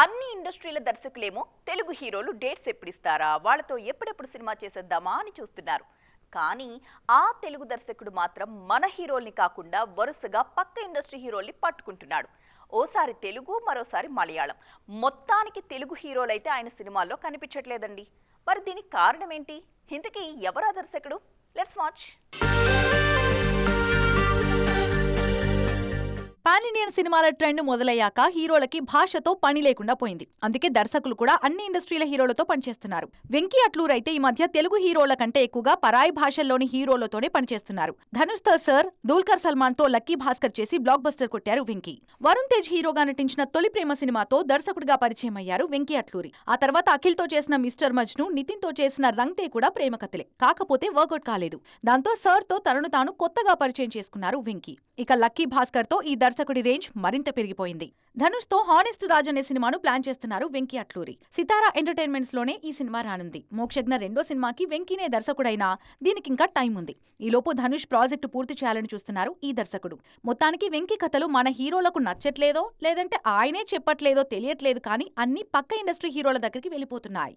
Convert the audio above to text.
అన్ని ఇండస్ట్రీల దర్శకులేమో తెలుగు హీరోలు డేట్స్ ఎప్పుడిస్తారా? వాళ్ళతో ఎప్పుడెప్పుడు సినిమా చేసేద్దామా అని చూస్తున్నారు. కానీ ఆ తెలుగు దర్శకుడు మాత్రం మన హీరోల్ని కాకుండా వరుసగా పక్క ఇండస్ట్రీ హీరోల్ని పట్టుకుంటున్నాడు. ఓసారి తెలుగు మరోసారి మలయాళం. మొత్తానికి తెలుగు హీరోలైతే ఆయన సినిమాల్లో కనిపించట్లేదండి. మరి దీనికి కారణం ఏంటి ఇంతకీ ఎవరా దర్శకుడు? Let's watch. పాన్ ఇండియన్ సినిమాల ట్రెండ్ మొదలయ్యాక హీరోలకి భాషతో పని లేకుండా పోయింది. అందుకే దర్శకులు కూడా అన్ని ఇండస్ట్రీల హీరోలతో పనిచేస్తున్నారు. వెంకీ అట్లూర్ అయితే ఈ మధ్య తెలుగు హీరోల కంటే ఎక్కువగా పరాయి భాషల్లోని హీరోలతోనే పనిచేస్తున్నారు. ధనుష్తో సర్ దూల్కర్ సల్మాన్తో లక్కీ భాస్కర్ చేసి బ్లాక్ బస్టర్ కొట్టారు వెంకీ. వరుణ్ తేజ్ హీరోగా నటించిన తొలి ప్రేమ సినిమాతో దర్శకుడిగా పరిచయం అయ్యారు వెంకీ అట్లూరి. ఆ తర్వాత అఖిల్తో చేసిన మిస్టర్ మజ్ను నితిన్తో చేసిన రంగ్తే కూడా ప్రేమ కథలే. కాకపోతే వర్కౌట్ కాలేదు. దాంతో సర్తో తనను తాను కొత్తగా పరిచయం చేసుకున్నారు వెంకీ. ఇక లక్కీ భాస్కర్తో ఈ దర్శకుడి రేంజ్ మరింత పెరిగిపోయింది. ధనుష్తో హానెస్ట్ రాజ్ అనే సినిమాను ప్లాన్ చేస్తున్నారు వెంకీ అట్లూరి. సితారా ఎంటర్టైన్మెంట్స్లోనే ఈ సినిమా రానుంది. మోక్షజ్ఞ రెండో సినిమాకి వెంకీనే దర్శకుడైనా దీనికి ఇంకా టైం ఉంది ఈలోపు ధనుష్ ప్రాజెక్టు పూర్తి చేయాలని చూస్తున్నారు ఈ దర్శకుడు. మొత్తానికి వెంకీ కథలు మన హీరోలకు నచ్చట్లేదో లేదంటే ఆయనే చెప్పట్లేదో తెలియట్లేదు కానీ అన్ని పక్క ఇండస్ట్రీ హీరోల దగ్గరికి వెళ్ళిపోతున్నాయి.